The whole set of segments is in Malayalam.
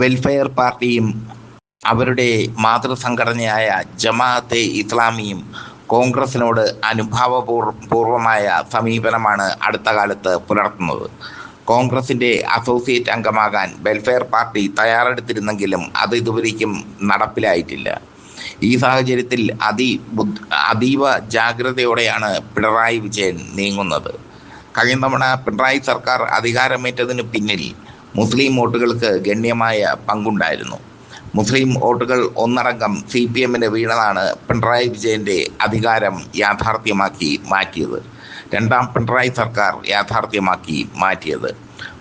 വെൽഫെയർ പാർട്ടിയും അവരുടെ മാതൃസംഘടനയായ ജമാഅത്തെ ഇസ്ലാമിയും കോൺഗ്രസിനോട് അനുഭാവപൂർവമായ സമീപനമാണ് അടുത്ത കാലത്ത് പുലർത്തുന്നത്. കോൺഗ്രസിന്റെ അസോസിയേറ്റ് അംഗമാകാൻ വെൽഫെയർ പാർട്ടി തയ്യാറെടുത്തിരുന്നെങ്കിലും അത് ഇതുവരേക്കും നടപ്പിലായിട്ടില്ല. ഈ സാഹചര്യത്തിൽ അതി അതീവ ജാഗ്രതയോടെയാണ് പിണറായി വിജയൻ നീങ്ങുന്നത്. കഴിഞ്ഞ തവണ പിണറായി സർക്കാർ അധികാരമേറ്റതിന് പിന്നിൽ മുസ്ലിം വോട്ടുകൾക്ക് ഗണ്യമായ പങ്കുണ്ടായിരുന്നു. മുസ്ലിം വോട്ടുകൾ ഒന്നടങ്കം സി പി എമ്മിന് വീണതാണ് പിണറായി വിജയന്റെ അധികാരം യാഥാർത്ഥ്യമാക്കി മാറ്റിയത്. രണ്ടാം പിണറായി സർക്കാർ യാഥാർത്ഥ്യമാക്കി മാറ്റിയത്.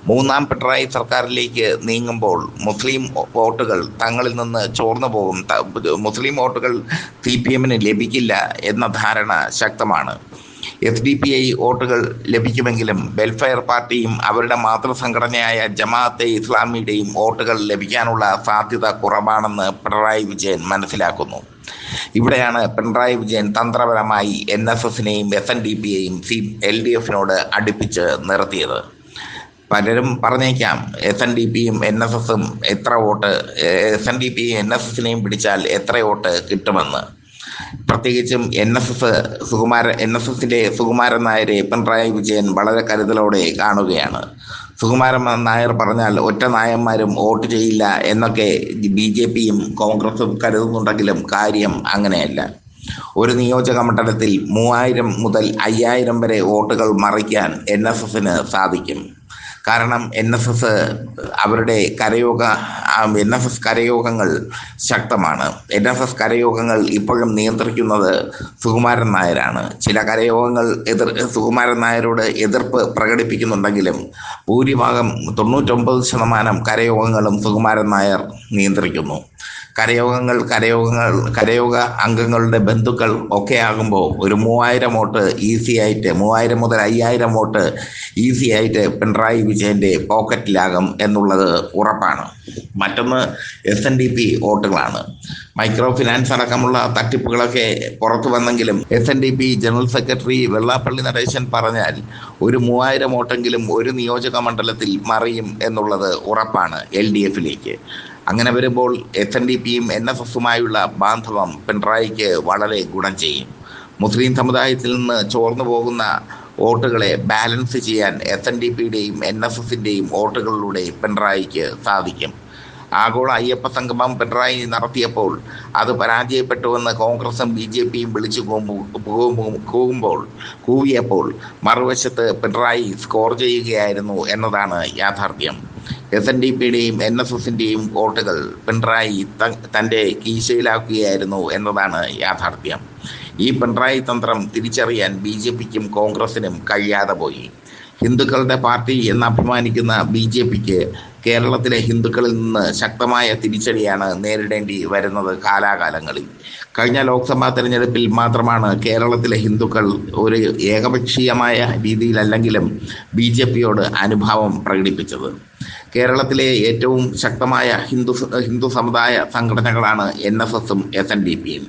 മൂന്നാം പിണറായി സർക്കാരിലേക്ക് നീങ്ങുമ്പോൾ മുസ്ലിം വോട്ടുകൾ തങ്ങളിൽ നിന്ന് ചോർന്നു പോകും. മുസ്ലിം വോട്ടുകൾ സി പി എമ്മിന് ലഭിക്കില്ല എന്ന ധാരണ ശക്തമാണ്. എസ് ഡി പി ഐ വോട്ടുകൾ ലഭിക്കുമെങ്കിലും വെൽഫെയർ പാർട്ടിയും അവരുടെ മാതൃസംഘടനയായ ജമാഅത്തെ ഇസ്ലാമിയുടെയും വോട്ടുകൾ ലഭിക്കാനുള്ള സാധ്യത കുറവാണെന്ന് പിണറായി വിജയൻ മനസ്സിലാക്കുന്നു. ഇവിടെയാണ് പിണറായി വിജയൻ തന്ത്രപരമായി എൻ എസ് എസിനെയും എസ് എൻ ഡി പിയെയും സി എൽ ഡി എഫിനോട് അടുപ്പിച്ച് നിർത്തിയത്. പലരും പറഞ്ഞേക്കാം എസ് എൻ ഡി പിയും എൻ എസ് എസും എത്ര വോട്ട് എസ് എൻ ഡി പിയും എൻ എസ് എസിനെയും പിടിച്ചാൽ എത്ര വോട്ട് കിട്ടുമെന്ന്. പ്രത്യേകിച്ചും N S S Sukumaran N S എസിന്റെ സുകുമാരൻ നായരെ പിണറായി വിജയൻ വളരെ കരുതലോടെ കാണുകയാണ്. സുകുമാരൻ നായർ പറഞ്ഞാൽ ഒറ്റ നായന്മാരും വോട്ട് ചെയ്യില്ല എന്നൊക്കെ ബി ജെ പിയും കോൺഗ്രസും കരുതുന്നുണ്ടെങ്കിലും കാര്യം അങ്ങനെയല്ല. ഒരു നിയോജക മണ്ഡലത്തിൽ മൂവായിരം മുതൽ അയ്യായിരം വരെ വോട്ടുകൾ മറിക്കാൻ എൻ എസ് എസിന് സാധിക്കും. കാരണം എൻ എസ് എസ് അവരുടെ കരയോഗ എൻ എസ് എസ് കരയോഗങ്ങൾ ശക്തമാണ്. എൻ എസ് എസ് കരയോഗങ്ങൾ ഇപ്പോഴും നിയന്ത്രിക്കുന്നത് സുകുമാരൻ നായരാണ്. ചില കരയോഗങ്ങൾ എതിർ സുകുമാരൻ നായരോട് എതിർപ്പ് പ്രകടിപ്പിക്കുന്നുണ്ടെങ്കിലും ഭൂരിഭാഗം തൊണ്ണൂറ്റൊമ്പത് ശതമാനം കരയോഗങ്ങളും സുകുമാരൻ നായർ നിയന്ത്രിക്കുന്നു. കരയോഗങ്ങൾ കരയോഗങ്ങൾ കരയോഗ അംഗങ്ങളുടെ ബന്ധുക്കൾ ഒക്കെ ആകുമ്പോൾ ഒരു മൂവായിരം വോട്ട് ഈസി ആയിട്ട് മൂവായിരം മുതൽ അയ്യായിരം വോട്ട് ഈസി ആയിട്ട് പിണറായി വിജയന്റെ പോക്കറ്റിലാകും എന്നുള്ളത് ഉറപ്പാണ്. മറ്റൊന്ന് എസ് എൻ ഡി പി വോട്ടുകളാണ്. മൈക്രോ ഫിനാൻസ് അടക്കമുള്ള തട്ടിപ്പുകളൊക്കെ പുറത്തു വന്നെങ്കിലും S N D P general secretary Vellappally Natesan പറഞ്ഞാൽ ഒരു മൂവായിരം വോട്ടെങ്കിലും ഒരു നിയോജക മണ്ഡലത്തിൽ മറിയും എന്നുള്ളത് ഉറപ്പാണ് എൽ ഡി എഫിലേക്ക് അങ്ങനെ വരുമ്പോൾ എസ് എൻ ഡി പിയും എൻ എസ് എസുമായുള്ള ബാന്ധവം പിണറായിക്ക് വളരെ ഗുണം ചെയ്യും. മുസ്ലിം സമുദായത്തിൽ നിന്ന് ചോർന്നു പോകുന്ന വോട്ടുകളെ ബാലൻസ് ചെയ്യാൻ എസ് എൻ ഡി പിയുടെയും എൻ എസ് എസിന്റെയും വോട്ടുകളിലൂടെ പിണറായിക്ക് സാധിക്കും. ആഗോള അയ്യപ്പ സംഗമം പിണറായി നടത്തിയപ്പോൾ അത് പരാജയപ്പെട്ടുവെന്ന് കോൺഗ്രസും ബി ജെ പിയും വിളിച്ചു കൂകുമ്പോൾ കൂവിയപ്പോൾ മറുവശത്ത് പിണറായി സ്കോർ ചെയ്യുകയായിരുന്നു എന്നതാണ് യാഥാർത്ഥ്യം. എസ് എൻ ഡി പിയുടെയും എൻ എസ് എസിന്റെയും വോട്ടുകൾ പിണറായി തന്റെ കീശയിലാക്കുകയായിരുന്നു എന്നതാണ് യാഥാർത്ഥ്യം. ഈ പിണറായി തന്ത്രം തിരിച്ചറിയാൻ ബി ജെ പിക്കും കോൺഗ്രസിനും കഴിയാതെ പോയി. ഹിന്ദുക്കളുടെ പാർട്ടി എന്ന് അഭിമാനിക്കുന്ന ബി ജെ പിക്ക് കേരളത്തിലെ ഹിന്ദുക്കളിൽ നിന്ന് ശക്തമായ തിരിച്ചടിയാണ് നേരിടേണ്ടി വരുന്നത് കാലാകാലങ്ങളിൽ. കഴിഞ്ഞ ലോക്സഭാ തെരഞ്ഞെടുപ്പിൽ മാത്രമാണ് കേരളത്തിലെ ഹിന്ദുക്കൾ ഒരു ഏകപക്ഷീയമായ രീതിയിലല്ലെങ്കിലും ബി ജെ പിയോട് അനുഭാവം പ്രകടിപ്പിച്ചത്. കേരളത്തിലെ ഏറ്റവും ശക്തമായ ഹിന്ദു ഹിന്ദു സമുദായ സംഘടനകളാണ് എൻ എസ് എസും എസ് എൻ ഡി പിയും.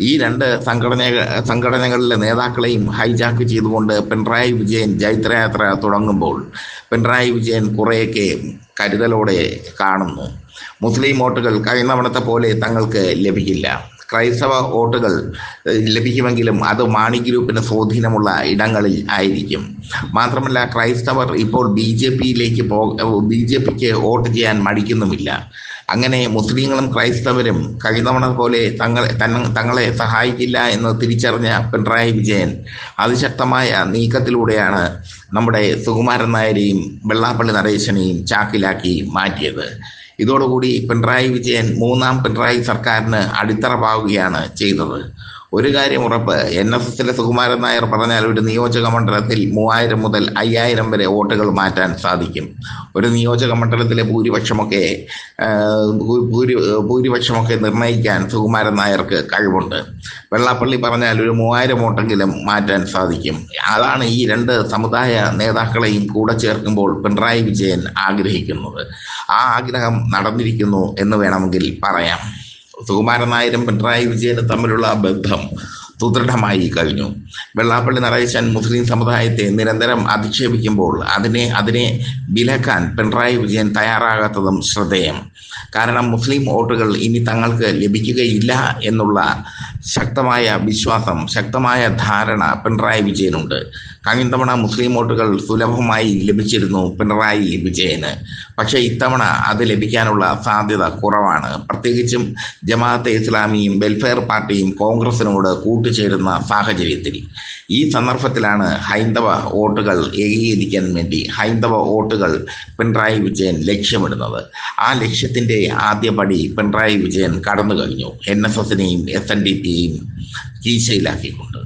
ഈ രണ്ട് സംഘടന സംഘടനകളിലെ നേതാക്കളെയും ഹൈജാക്ക് ചെയ്തുകൊണ്ട് പിണറായി വിജയൻ ജൈത്രയാത്ര തുടങ്ങുമ്പോൾ പിണറായി വിജയൻ കുറേയൊക്കെ കരുതലോടെ കാണുന്നു. മുസ്ലിം വോട്ടുകൾ കഴിഞ്ഞ പോലെ തങ്ങൾക്ക് ലഭിക്കില്ല. ക്രൈസ്തവ വോട്ടുകൾ ലഭിക്കുമെങ്കിലും അത് മാണി ഗ്രൂപ്പിന് സ്വാധീനമുള്ള ഇടങ്ങളിൽ ആയിരിക്കും. മാത്രമല്ല ക്രൈസ്തവർ ഇപ്പോൾ ബി ജെ പിയിലേക്ക് പോ ബി ജെ പിക്ക് വോട്ട് ചെയ്യാൻ മടിക്കുന്നുമില്ല. അങ്ങനെ മുസ്ലിങ്ങളും ക്രൈസ്തവരും കഴിഞ്ഞവണ പോലെ തങ്ങളെ തങ്ങളെ സഹായിക്കില്ല എന്ന് തിരിച്ചറിഞ്ഞ പിണറായി വിജയൻ അതിശക്തമായ നീക്കത്തിലൂടെയാണ് നമ്മുടെ സുകുമാരൻ നായരെയും വെള്ളാപ്പള്ളി നടേശനെയും ചാക്കിലാക്കി മാറ്റിയത്. ഇതോടുകൂടി പിണറായി വിജയൻ മൂന്നാം പിണറായി സർക്കാരിന് അടിത്തറ പാവുകയാണ് ചെയ്തത്. ഒരു കാര്യം ഉറപ്പ്. എൻ എസ് എസിലെ സുകുമാരൻ നായർ പറഞ്ഞാൽ ഒരു നിയോജക മണ്ഡലത്തിൽ മൂവായിരം മുതൽ അയ്യായിരം വരെ വോട്ടുകൾ മാറ്റാൻ സാധിക്കും. ഒരു നിയോജക മണ്ഡലത്തിലെ ഭൂരിപക്ഷമൊക്കെ ഭൂരി ഭൂരിപക്ഷമൊക്കെ നിർണയിക്കാൻ സുകുമാരൻ നായർക്ക് കഴിവുണ്ട്. വെള്ളാപ്പള്ളി പറഞ്ഞാൽ ഒരു മൂവായിരം വോട്ടെങ്കിലും മാറ്റാൻ സാധിക്കും. അതാണ് ഈ രണ്ട് സമുദായ നേതാക്കളെയും കൂടെ ചേർക്കുമ്പോൾ പിണറായി വിജയൻ ആഗ്രഹിക്കുന്നത്. ആ ആഗ്രഹം നടന്നിരിക്കുന്നു എന്ന് വേണമെങ്കിൽ പറയാം. സുകുമാരൻ നായരും പിണറായി വിജയനും തമ്മിലുള്ള ബന്ധം സുദൃഢമായി കഴിഞ്ഞു. വെള്ളാപ്പള്ളി നടേശൻ മുസ്ലിം സമുദായത്തെ നിരന്തരം അധിക്ഷേപിക്കുമ്പോൾ അതിനെ അതിനെ വിലക്കാൻ പിണറായി വിജയൻ തയ്യാറാകാത്തതും ശ്രദ്ധേയം. കാരണം മുസ്ലിം വോട്ടുകൾ ഇനി തങ്ങൾക്ക് ലഭിക്കുകയില്ല എന്നുള്ള ശക്തമായ വിശ്വാസം ശക്തമായ ധാരണ പിണറായി വിജയനുണ്ട്. കഴിഞ്ഞ തവണ മുസ്ലിം വോട്ടുകൾ സുലഭമായി ലഭിച്ചിരുന്നു പിണറായി വിജയന്. പക്ഷേ ഇത്തവണ അത് ലഭിക്കാനുള്ള സാധ്യത കുറവാണ്. പ്രത്യേകിച്ചും ജമാഅത്തെ ഇസ്ലാമിയും വെൽഫെയർ പാർട്ടിയും കോൺഗ്രസിനോട് കൂട്ടുചേരുന്ന സാഹചര്യത്തിൽ. ഈ സന്ദർഭത്തിലാണ് ഹൈന്ദവ വോട്ടുകൾ ഏകീകരിക്കാൻ വേണ്ടി ഹൈന്ദവ വോട്ടുകൾ പിണറായി വിജയൻ ലക്ഷ്യമിടുന്നത്. ആ ലക്ഷ്യത്തിന്റെ ആദ്യപടി പിണറായി വിജയൻ കടന്നു കഴിഞ്ഞു എൻ എസ് എസിനെയും എസ് എൻ ഡി പിയെയും കീശയിലാക്കിക്കൊണ്ട്